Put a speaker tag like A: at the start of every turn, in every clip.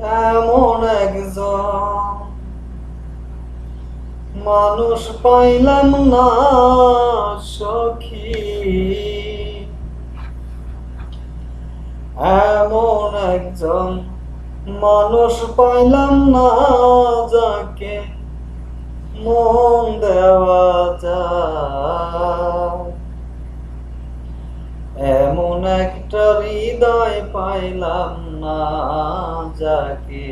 A: এমন একজন মানুষ পাইলাম না সখী। এমন একজন মানুষ পাইলাম না যাকে মন দেওয়া হৃদয় পাইলাম না যাকে।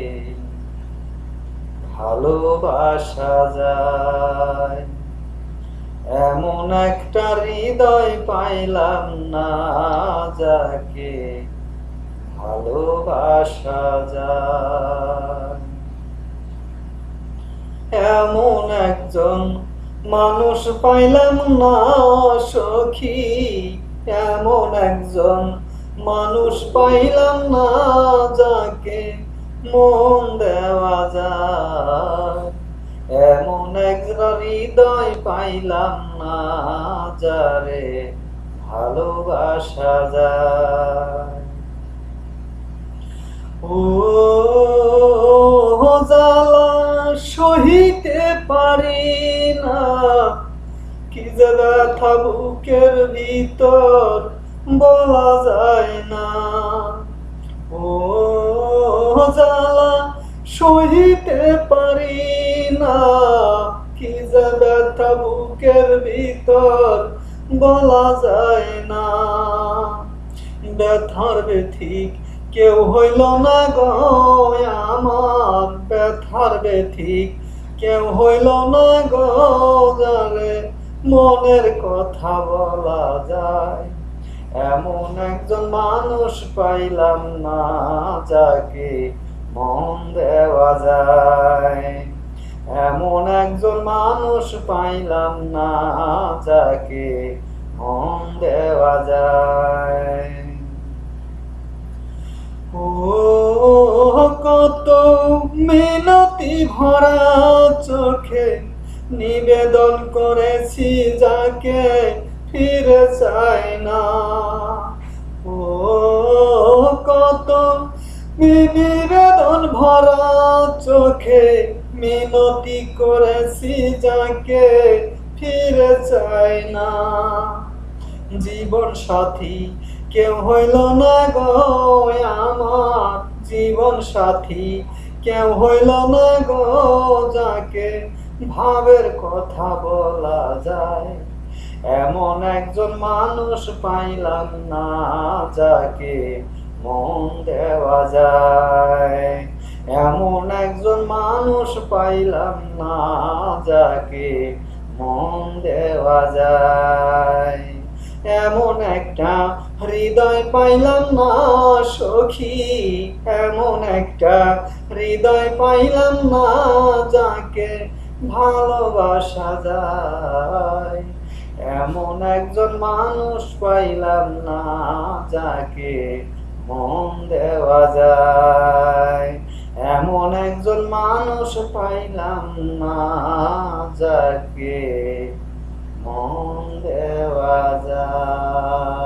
A: ভালোবাসা যায়। এমন একটা হৃদয় পাইলাম না যাকে। ভালোবাসা যায়। এমন একজন মানুষ পাইলাম না সখী। এমন একজন মানুষ পাইলাম না যাকে, মন দেওয়া যায়। এমন একটা হৃদয় পাইলাম না যারে ভালোবাসা যায়। ও জ্বালা সহিতে পারি না, কি যে ব্যথা বুকের ভিতর বলা যায় না। ও জ্বালা সহিতে পারি না। কি যে ব্যথা বুকের ভিতর, বলা যায় না। ব্যথার ব্যথিক কেউ হইল না গো আমার। ব্যথার ব্যথিক কেউ হইল না গো যারে মনের কথা বলা যায়। এমন একজন মানুষ পাইলাম না, যাকে মন দেওয়া যায়। এমন একজন মানুষ পাইলাম না, যাকে মন দেওয়া যায়। ও কত মিনতি ভরা চোখে নিবেদন করেছি যাকে ফিরে চাই না। ও, কত নিবেদন ভরা চোখে মিনতি করেছি যাকে ফিরে চাই না। জীবন সাথী, কেউ হইল না গো আমার জীবন সাথী। কেউ হইল না গো যাকে ভাবের কথা বলা যায়। এমন একজন মানুষ পাইলাম না, যাকে মন দেওয়া যায়। এমন একজন মানুষ পাইলাম না, যাকে মন দেওয়া যায়। এমন একটা হৃদয় পাইলাম না, সখী। এমন একটা হৃদয় পাইলাম না, যাকে ভালোবাসা যায়। এমন একজন মানুষ পাইলাম না, যাকে মন দেওয়া যায়। এমন একজন মানুষ পাইলাম না, যাকে মন দেওয়া যায়।